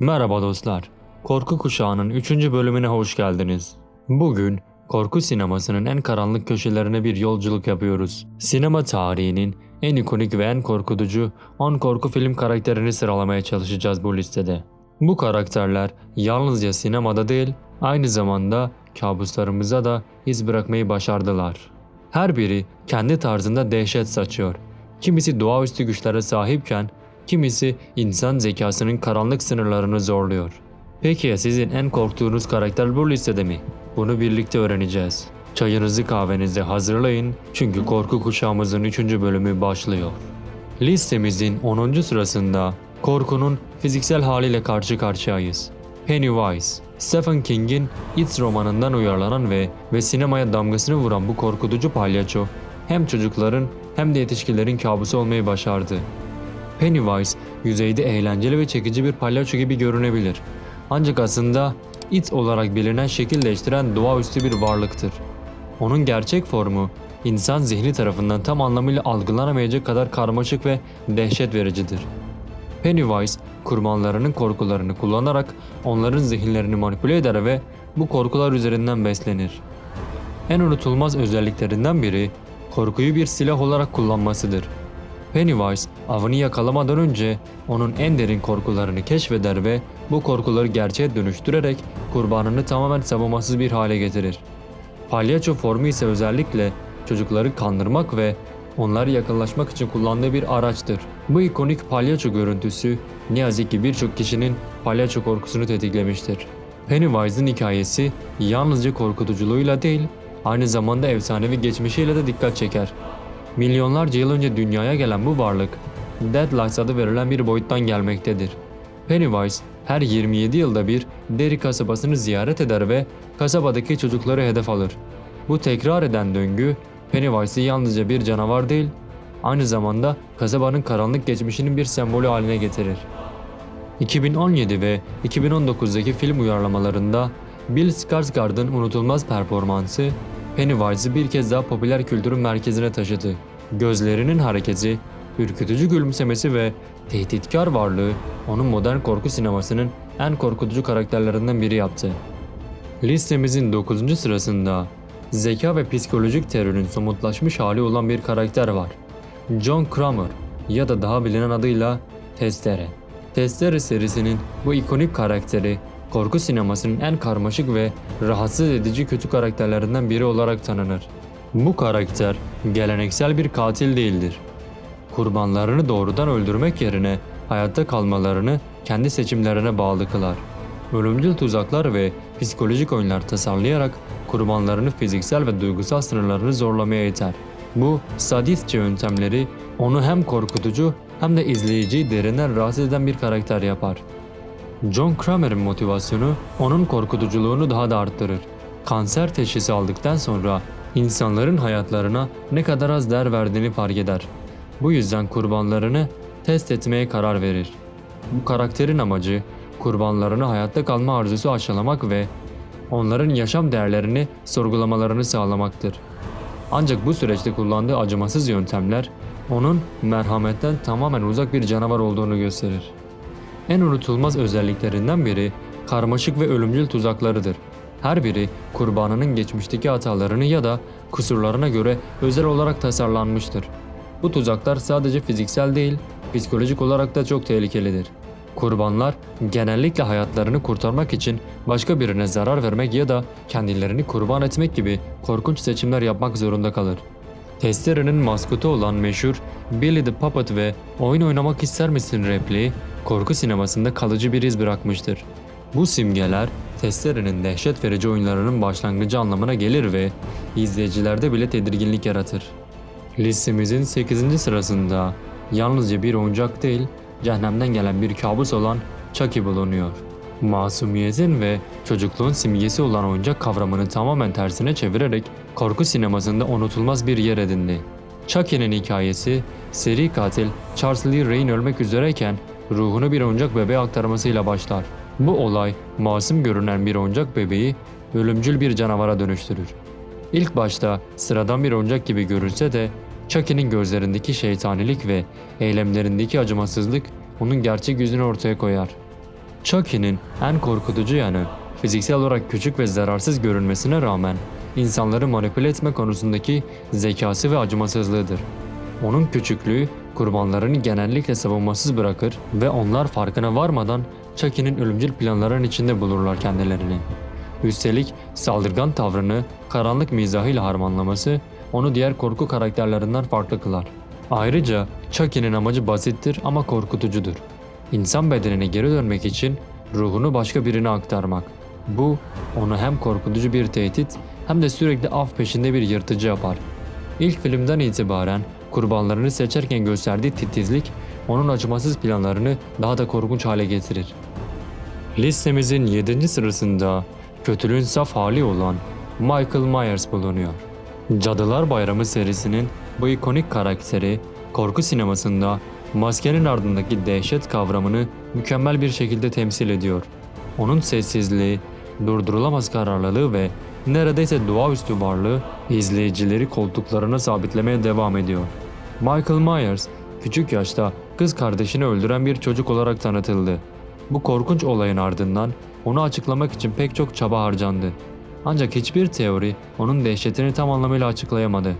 Merhaba dostlar. Korku Kuşağı'nın 3. bölümüne hoş geldiniz. Bugün korku sinemasının en karanlık köşelerine bir yolculuk yapıyoruz. Sinema tarihinin en ikonik ve en korkutucu 10 korku film karakterini sıralamaya çalışacağız bu listede. Bu karakterler yalnızca sinemada değil, aynı zamanda kabuslarımıza da iz bırakmayı başardılar. Her biri kendi tarzında dehşet saçıyor. Kimisi doğaüstü güçlere sahipken kimisi insan zekasının karanlık sınırlarını zorluyor. Peki ya sizin en korktuğunuz karakter bu listede mi? Bunu birlikte öğreneceğiz. Çayınızı kahvenizi hazırlayın çünkü korku kuşağımızın 3. bölümü başlıyor. Listemizin 10. sırasında korkunun fiziksel haliyle karşı karşıyayız. Pennywise, Stephen King'in It romanından uyarlanan ve ve sinemaya damgasını vuran bu korkutucu palyaço hem çocukların hem de yetişkinlerin kabusu olmayı başardı. Pennywise yüzeyde eğlenceli ve çekici bir palyaço gibi görünebilir. Ancak aslında It olarak bilinen şekil değiştiren doğaüstü bir varlıktır. Onun gerçek formu insan zihni tarafından tam anlamıyla algılanamayacak kadar karmaşık ve dehşet vericidir. Pennywise kurbanlarının korkularını kullanarak onların zihinlerini manipüle eder ve bu korkular üzerinden beslenir. En unutulmaz özelliklerinden biri korkuyu bir silah olarak kullanmasıdır. Pennywise avını yakalamadan önce onun en derin korkularını keşfeder ve bu korkuları gerçeğe dönüştürerek kurbanını tamamen savunmasız bir hale getirir. Palyaço formu ise özellikle çocukları kandırmak ve onlara yakınlaşmak için kullandığı bir araçtır. Bu ikonik palyaço görüntüsü ne yazık ki birçok kişinin palyaço korkusunu tetiklemiştir. Pennywise'ın hikayesi yalnızca korkutuculuğuyla değil, aynı zamanda efsanevi geçmişiyle de dikkat çeker. Milyonlarca yıl önce dünyaya gelen bu varlık, Deadlights adı verilen bir boyuttan gelmektedir. Pennywise her 27 yılda bir Derry kasabasını ziyaret eder ve kasabadaki çocukları hedef alır. Bu tekrar eden döngü Pennywise'ı yalnızca bir canavar değil, aynı zamanda kasabanın karanlık geçmişinin bir sembolü haline getirir. 2017 ve 2019'daki film uyarlamalarında Bill Skarsgård'ın unutulmaz performansı Pennywise'ı bir kez daha popüler kültürün merkezine taşıdı. Gözlerinin hareketi, ürkütücü gülümsemesi ve tehditkar varlığı onu modern korku sinemasının en korkutucu karakterlerinden biri yaptı. Listemizin 9. sırasında zeka ve psikolojik terörün somutlaşmış hali olan bir karakter var. John Kramer ya da daha bilinen adıyla Testere. Testere serisinin bu ikonik karakteri korku sinemasının en karmaşık ve rahatsız edici kötü karakterlerinden biri olarak tanınır. Bu karakter geleneksel bir katil değildir. Kurbanlarını doğrudan öldürmek yerine hayatta kalmalarını kendi seçimlerine bağlı kılar. Ölümcül tuzaklar ve psikolojik oyunlar tasarlayarak kurbanlarını fiziksel ve duygusal sınırlarını zorlamaya iter. Bu sadistçe yöntemleri onu hem korkutucu hem de izleyiciyi derinden rahatsız eden bir karakter yapar. John Kramer'ın motivasyonu onun korkutuculuğunu daha da arttırır. Kanser teşhisi aldıktan sonra insanların hayatlarına ne kadar az değer verdiğini fark eder. Bu yüzden kurbanlarını test etmeye karar verir. Bu karakterin amacı kurbanlarını hayatta kalma arzusu aşılamak ve onların yaşam değerlerini sorgulamalarını sağlamaktır. Ancak bu süreçte kullandığı acımasız yöntemler onun merhametten tamamen uzak bir canavar olduğunu gösterir. En unutulmaz özelliklerinden biri karmaşık ve ölümcül tuzaklarıdır. Her biri kurbanının geçmişteki hatalarını ya da kusurlarına göre özel olarak tasarlanmıştır. Bu tuzaklar sadece fiziksel değil, psikolojik olarak da çok tehlikelidir. Kurbanlar genellikle hayatlarını kurtarmak için başka birine zarar vermek ya da kendilerini kurban etmek gibi korkunç seçimler yapmak zorunda kalır. Testere'nin maskotu olan meşhur Billy the Puppet ve oyun oynamak ister misin repliği korku sinemasında kalıcı bir iz bırakmıştır. Bu simgeler Testere'nin dehşet verici oyunlarının başlangıcı anlamına gelir ve izleyicilerde bile tedirginlik yaratır. Listemizin 8. sırasında yalnızca bir oyuncak değil, cehennemden gelen bir kabus olan Chucky bulunuyor. Masumiyetin ve çocukluğun simgesi olan oyuncak kavramını tamamen tersine çevirerek korku sinemasında unutulmaz bir yer edindi. Chucky'nin hikayesi, seri katil Charles Lee Ray'in ölmek üzereyken ruhunu bir oyuncak bebeğe aktarmasıyla başlar. Bu olay masum görünen bir oyuncak bebeği ölümcül bir canavara dönüştürür. İlk başta sıradan bir oyuncak gibi görünse de Chucky'nin gözlerindeki şeytanilik ve eylemlerindeki acımasızlık onun gerçek yüzünü ortaya koyar. Chucky'nin en korkutucu yanı fiziksel olarak küçük ve zararsız görünmesine rağmen insanları manipüle etme konusundaki zekası ve acımasızlığıdır. Onun küçüklüğü kurbanlarını genellikle savunmasız bırakır ve onlar farkına varmadan Chucky'nin ölümcül planların içinde bulurlar kendilerini. Üstelik saldırgan tavrını karanlık mizahıyla harmanlaması onu diğer korku karakterlerinden farklı kılar. Ayrıca Chucky'nin amacı basittir ama korkutucudur. İnsan bedenine geri dönmek için ruhunu başka birine aktarmak. Bu onu hem korkutucu bir tehdit hem de sürekli av peşinde bir yırtıcı yapar. İlk filmden itibaren kurbanlarını seçerken gösterdiği titizlik onun acımasız planlarını daha da korkunç hale getirir. Listemizin 7. sırasında kötülüğün saf hali olan Michael Myers bulunuyor. Cadılar Bayramı serisinin bu ikonik karakteri korku sinemasında maskenin ardındaki dehşet kavramını mükemmel bir şekilde temsil ediyor. Onun sessizliği, durdurulamaz kararlılığı ve neredeyse doğaüstü varlığı izleyicileri koltuklarına sabitlemeye devam ediyor. Michael Myers küçük yaşta kız kardeşini öldüren bir çocuk olarak tanıtıldı. Bu korkunç olayın ardından onu açıklamak için pek çok çaba harcandı. Ancak hiçbir teori onun dehşetini tam anlamıyla açıklayamadı.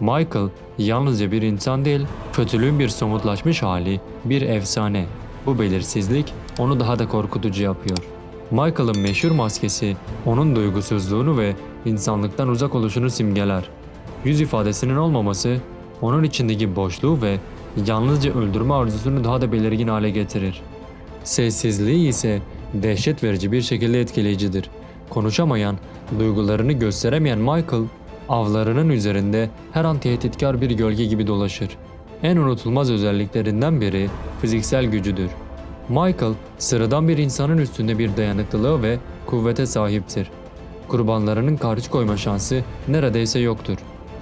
Michael yalnızca bir insan değil, kötülüğün bir somutlaşmış hali, bir efsane. Bu belirsizlik onu daha da korkutucu yapıyor. Michael'ın meşhur maskesi onun duygusuzluğunu ve insanlıktan uzak oluşunu simgeler. Yüz ifadesinin olmaması onun içindeki boşluğu ve yalnızca öldürme arzusunu daha da belirgin hale getirir. Sessizliği ise dehşet verici bir şekilde etkileyicidir. Konuşamayan, duygularını gösteremeyen Michael, avlarının üzerinde her an tehditkar bir gölge gibi dolaşır. En unutulmaz özelliklerinden biri fiziksel gücüdür. Michael, sıradan bir insanın üstünde bir dayanıklılığı ve kuvvete sahiptir. Kurbanlarının karşı koyma şansı neredeyse yoktur.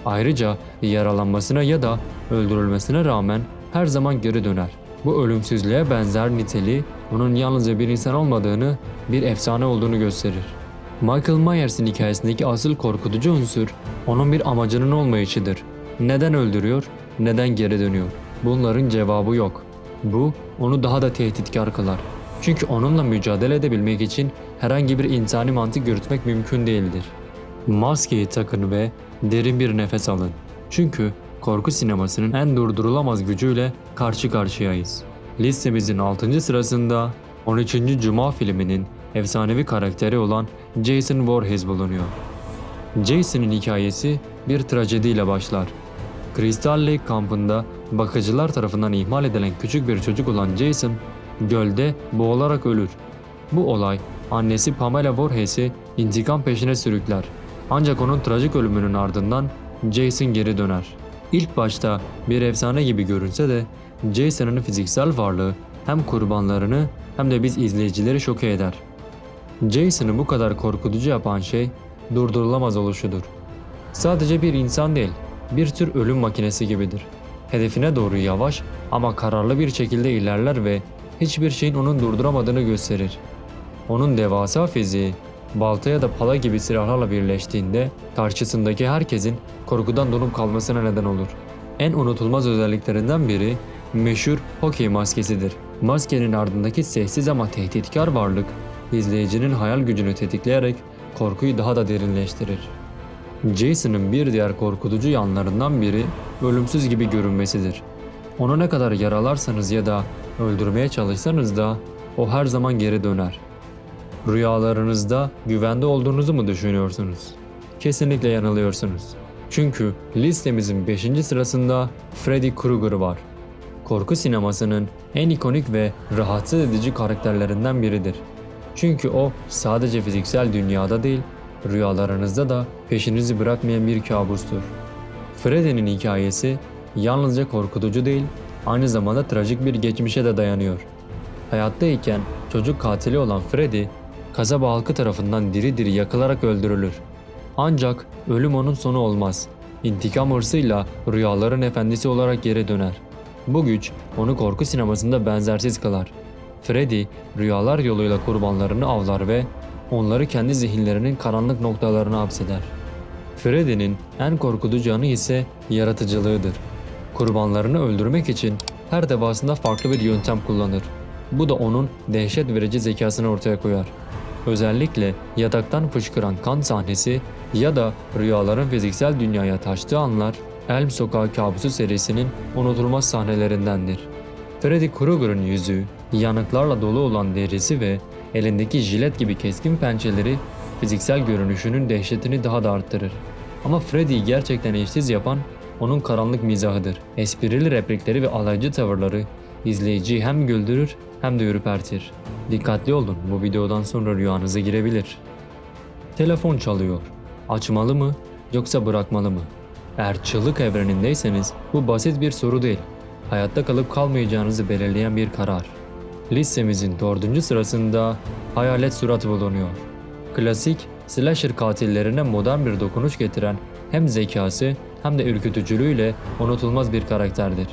Ayrıca yaralanmasına ya da öldürülmesine rağmen her zaman geri döner. Bu ölümsüzlüğe benzer niteliği onun yalnızca bir insan olmadığını, bir efsane olduğunu gösterir. Michael Myers'in hikayesindeki asıl korkutucu unsur onun bir amacının olmayışıdır. Neden öldürüyor, neden geri dönüyor? Bunların cevabı yok. Bu onu daha da tehditkar kılar. Çünkü onunla mücadele edebilmek için herhangi bir insani mantık yürütmek mümkün değildir. Maskeyi takın ve derin bir nefes alın. Çünkü korku sinemasının en durdurulamaz gücüyle karşı karşıyayız. Listemizin 6. sırasında 13. Cuma filminin efsanevi karakteri olan Jason Voorhees bulunuyor. Jason'ın hikayesi bir trajediyle başlar. Crystal Lake kampında bakıcılar tarafından ihmal edilen küçük bir çocuk olan Jason, gölde boğularak ölür. Bu olay annesi Pamela Voorhees'i intikam peşine sürükler. Ancak onun trajik ölümünün ardından Jason geri döner. İlk başta bir efsane gibi görünse de Jason'ın fiziksel varlığı hem kurbanlarını hem de biz izleyicileri şoke eder. Jason'ı bu kadar korkutucu yapan şey durdurulamaz oluşudur. Sadece bir insan değil, bir tür ölüm makinesi gibidir. Hedefine doğru yavaş ama kararlı bir şekilde ilerler ve hiçbir şeyin onun durduramadığını gösterir. Onun devasa fiziği, balta ya da pala gibi silahlarla birleştiğinde karşısındaki herkesin korkudan donup kalmasına neden olur. En unutulmaz özelliklerinden biri meşhur hokey maskesidir. Maskenin ardındaki sessiz ama tehditkar varlık izleyicinin hayal gücünü tetikleyerek korkuyu daha da derinleştirir. Jason'ın bir diğer korkutucu yanlarından biri ölümsüz gibi görünmesidir. Onu ne kadar yaralarsanız ya da öldürmeye çalışsanız da o her zaman geri döner. Rüyalarınızda güvende olduğunuzu mu düşünüyorsunuz? Kesinlikle yanılıyorsunuz. Çünkü listemizin 5. sırasında Freddy Krueger var. Korku sinemasının en ikonik ve rahatsız edici karakterlerinden biridir. Çünkü o sadece fiziksel dünyada değil, rüyalarınızda da peşinizi bırakmayan bir kabustur. Freddy'nin hikayesi yalnızca korkutucu değil, aynı zamanda trajik bir geçmişe de dayanıyor. Hayattayken çocuk katili olan Freddy, kasaba halkı tarafından diri diri yakılarak öldürülür. Ancak ölüm onun sonu olmaz. İntikam hırsıyla rüyaların efendisi olarak geri döner. Bu güç onu korku sinemasında benzersiz kılar. Freddy rüyalar yoluyla kurbanlarını avlar ve onları kendi zihinlerinin karanlık noktalarına hapseder. Freddy'nin en korkutucu yanı ise yaratıcılığıdır. Kurbanlarını öldürmek için her defasında farklı bir yöntem kullanır. Bu da onun dehşet verici zekasını ortaya koyar. Özellikle yataktan fışkıran kan sahnesi ya da rüyaların fiziksel dünyaya taştığı anlar Elm Sokağı Kabusu serisinin unutulmaz sahnelerindendir. Freddy Krueger'ın yüzü, yanıklarla dolu olan derisi ve elindeki jilet gibi keskin pençeleri fiziksel görünüşünün dehşetini daha da arttırır. Ama Freddy'yi gerçekten eşsiz yapan onun karanlık mizahıdır. Esprili replikleri ve alaycı tavırları izleyiciyi hem güldürür hem de ürpertir. Dikkatli olun bu videodan sonra rüyanıza girebilir. Telefon çalıyor. Açmalı mı yoksa bırakmalı mı? Eğer çığlık evrenindeyseniz bu basit bir soru değil. Hayatta kalıp kalmayacağınızı belirleyen bir karar. Listemizin dördüncü sırasında hayalet surat bulunuyor. Klasik slasher katillerine modern bir dokunuş getiren hem zekası hem de ürkütücülüğüyle unutulmaz bir karakterdir.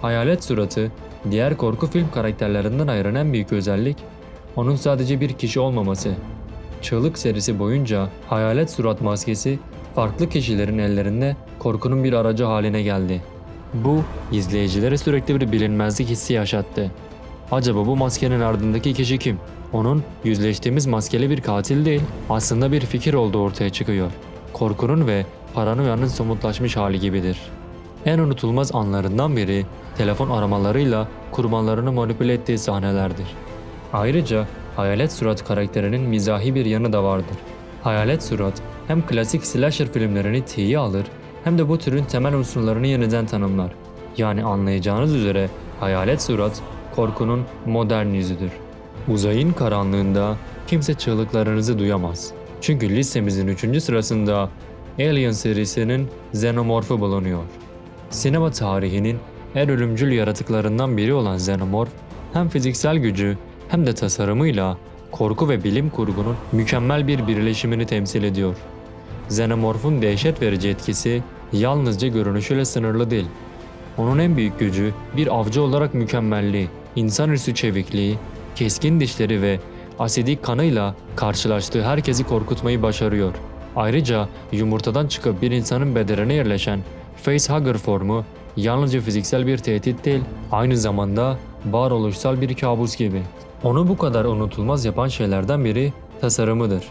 Hayalet suratı diğer korku film karakterlerinden ayıran en büyük özellik onun sadece bir kişi olmaması. Çığlık serisi boyunca hayalet surat maskesi farklı kişilerin ellerinde korkunun bir aracı haline geldi. Bu izleyicilere sürekli bir bilinmezlik hissi yaşattı. Acaba bu maskenin ardındaki kişi kim? Onun yüzleştiğimiz maskeli bir katil değil, aslında bir fikir olduğu ortaya çıkıyor. Korkunun ve paranoyanın somutlaşmış hali gibidir. En unutulmaz anlarından biri telefon aramalarıyla kurbanlarını manipüle ettiği sahnelerdir. Ayrıca Hayalet Surat karakterinin mizahi bir yanı da vardır. Hayalet Surat hem klasik slasher filmlerini tiye alır hem de bu türün temel unsurlarını yeniden tanımlar. Yani anlayacağınız üzere Hayalet Surat korkunun modern yüzüdür. Uzayın karanlığında kimse çığlıklarınızı duyamaz. Çünkü listemizin 3. sırasında Alien serisinin Xenomorph'u bulunuyor. Sinema tarihinin en ölümcül yaratıklarından biri olan Xenomorph hem fiziksel gücü hem de tasarımıyla korku ve bilim kurgunun mükemmel bir birleşimini temsil ediyor. Xenomorph'un dehşet verici etkisi yalnızca görünüşüyle sınırlı değil. Onun en büyük gücü bir avcı olarak mükemmelliği, insanüstü çevikliği, keskin dişleri ve asidik kanıyla karşılaştığı herkesi korkutmayı başarıyor. Ayrıca yumurtadan çıkıp bir insanın bedenine yerleşen facehugger formu yalnızca fiziksel bir tehdit değil, aynı zamanda varoluşsal bir kabus gibi. Onu bu kadar unutulmaz yapan şeylerden biri tasarımıdır.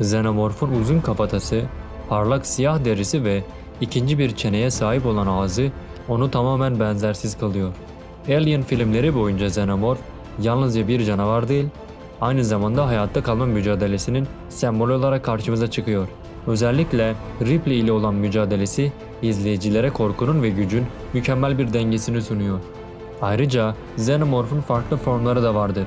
Xenomorph'un uzun kafatası, parlak siyah derisi ve ikinci bir çeneye sahip olan ağzı onu tamamen benzersiz kılıyor. Alien filmleri boyunca Xenomorph yalnızca bir canavar değil, aynı zamanda hayatta kalma mücadelesinin sembolü olarak karşımıza çıkıyor. Özellikle Ripley ile olan mücadelesi izleyicilere korkunun ve gücün mükemmel bir dengesini sunuyor. Ayrıca Xenomorph'un farklı formları da vardır.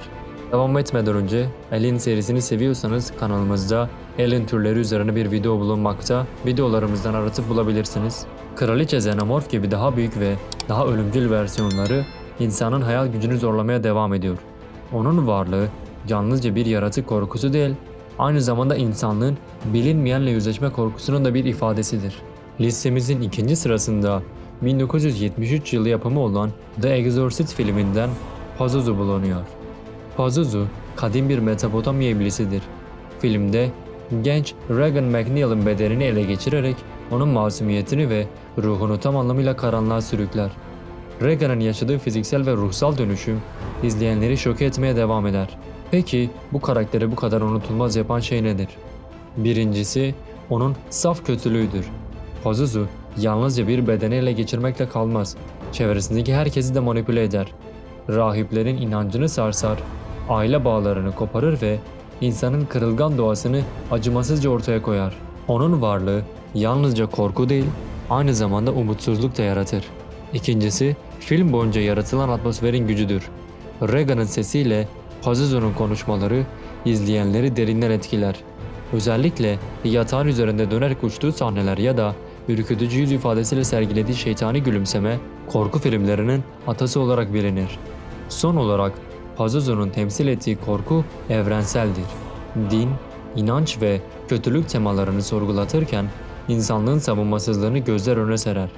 Devam etmeden önce Alien serisini seviyorsanız kanalımızda Alien türleri üzerine bir video bulunmakta. Videolarımızdan aratıp bulabilirsiniz. Kraliçe Xenomorph gibi daha büyük ve daha ölümcül versiyonları insanın hayal gücünü zorlamaya devam ediyor. Onun varlığı yalnızca bir yaratık korkusu değil, aynı zamanda insanlığın bilinmeyenle yüzleşme korkusunun da bir ifadesidir. Listemizin ikinci sırasında 1973 yılı yapımı olan The Exorcist filminden Pazuzu bulunuyor. Pazuzu, kadim bir Mezopotamya iblisidir. Filmde genç Regan McNeil'ın bedenini ele geçirerek onun masumiyetini ve ruhunu tam anlamıyla karanlığa sürükler. Regan'ın yaşadığı fiziksel ve ruhsal dönüşüm izleyenleri şok etmeye devam eder. Peki bu karakteri bu kadar unutulmaz yapan şey nedir? Birincisi onun saf kötülüğüdür. Pazuzu yalnızca bir bedeni ele geçirmekle kalmaz. Çevresindeki herkesi de manipüle eder. Rahiplerin inancını sarsar, aile bağlarını koparır ve insanın kırılgan doğasını acımasızca ortaya koyar. Onun varlığı yalnızca korku değil, aynı zamanda umutsuzluk da yaratır. İkincisi, film boyunca yaratılan atmosferin gücüdür. Regan'ın sesiyle Pazuzu'nun konuşmaları izleyenleri derinden etkiler. Özellikle yatağın üzerinde dönerek uçtuğu sahneler ya da ürkütücü yüz ifadesiyle sergilediği şeytani gülümseme korku filmlerinin atası olarak bilinir. Son olarak Pazuzu'nun temsil ettiği korku evrenseldir. Din, inanç ve kötülük temalarını sorgulatırken insanlığın savunmasızlığını gözler önüne serer.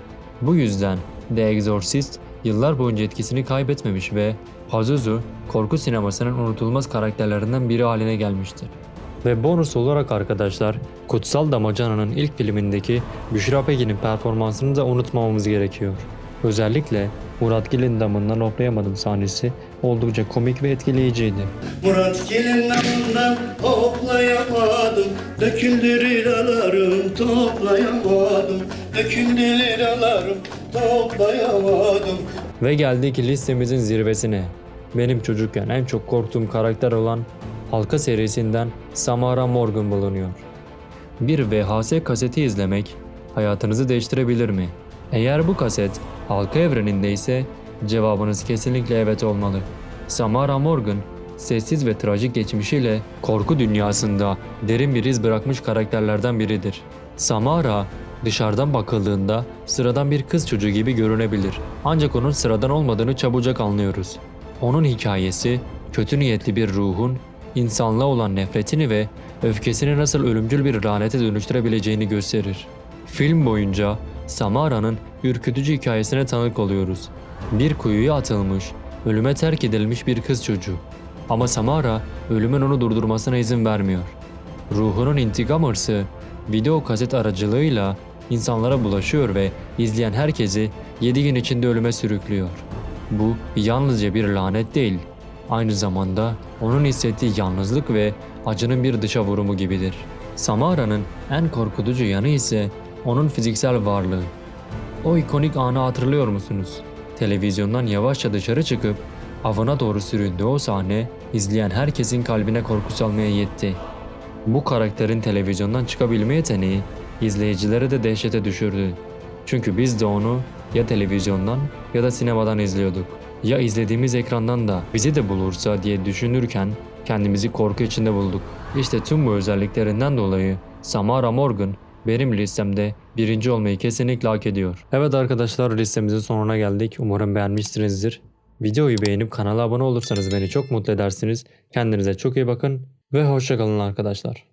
Bu yüzden The Exorcist yıllar boyunca etkisini kaybetmemiş ve Pazuzu korku sinemasının unutulmaz karakterlerinden biri haline gelmiştir. Ve bonus olarak arkadaşlar Kutsal Damacana'nın ilk filmindeki Büşra Pekin'in performansını da unutmamamız gerekiyor. Özellikle Murat Gil'in damından hoplayamadım sahnesi oldukça komik ve etkileyiciydi. Murat gelin namından hoplayamadım Döküldü liralarım toplayamadım Döküldü liralarım toplayamadım Ve geldik listemizin zirvesine. Benim çocukken en çok korktuğum karakter olan Halka serisinden Samara Morgan bulunuyor. Bir VHS kaseti izlemek hayatınızı değiştirebilir mi? Eğer bu kaset halka evreninde ise cevabınız kesinlikle evet olmalı. Samara Morgan sessiz ve trajik geçmişiyle korku dünyasında derin bir iz bırakmış karakterlerden biridir. Samara dışarıdan bakıldığında sıradan bir kız çocuğu gibi görünebilir. Ancak onun sıradan olmadığını çabucak anlıyoruz. Onun hikayesi kötü niyetli bir ruhun insanlığa olan nefretini ve öfkesini nasıl ölümcül bir lanete dönüştürebileceğini gösterir. Film boyunca Samara'nın ürkütücü hikayesine tanık oluyoruz. Bir kuyuya atılmış, ölüme terk edilmiş bir kız çocuğu. Ama Samara ölümün onu durdurmasına izin vermiyor. Ruhunun intikam hırsı video kaset aracılığıyla insanlara bulaşıyor ve izleyen herkesi 7 gün içinde ölüme sürüklüyor. Bu yalnızca bir lanet değil, aynı zamanda onun hissettiği yalnızlık ve acının bir dışa vurumu gibidir. Samara'nın en korkutucu yanı ise onun fiziksel varlığı. O ikonik anı hatırlıyor musunuz? Televizyondan yavaşça dışarı çıkıp avına doğru süründüğü o sahne izleyen herkesin kalbine korku salmaya yetti. Bu karakterin televizyondan çıkabilme yeteneği izleyicileri de dehşete düşürdü. Çünkü biz de onu ya televizyondan ya da sinemadan izliyorduk. Ya izlediğimiz ekrandan da bizi de bulursa diye düşünürken kendimizi korku içinde bulduk. İşte tüm bu özelliklerinden dolayı Samara Morgan benim listemde birinci olmayı kesinlikle hak ediyor. Evet arkadaşlar listemizin sonuna geldik. Umarım beğenmişsinizdir. Videoyu beğenip kanala abone olursanız beni çok mutlu edersiniz. Kendinize çok iyi bakın ve hoşçakalın arkadaşlar.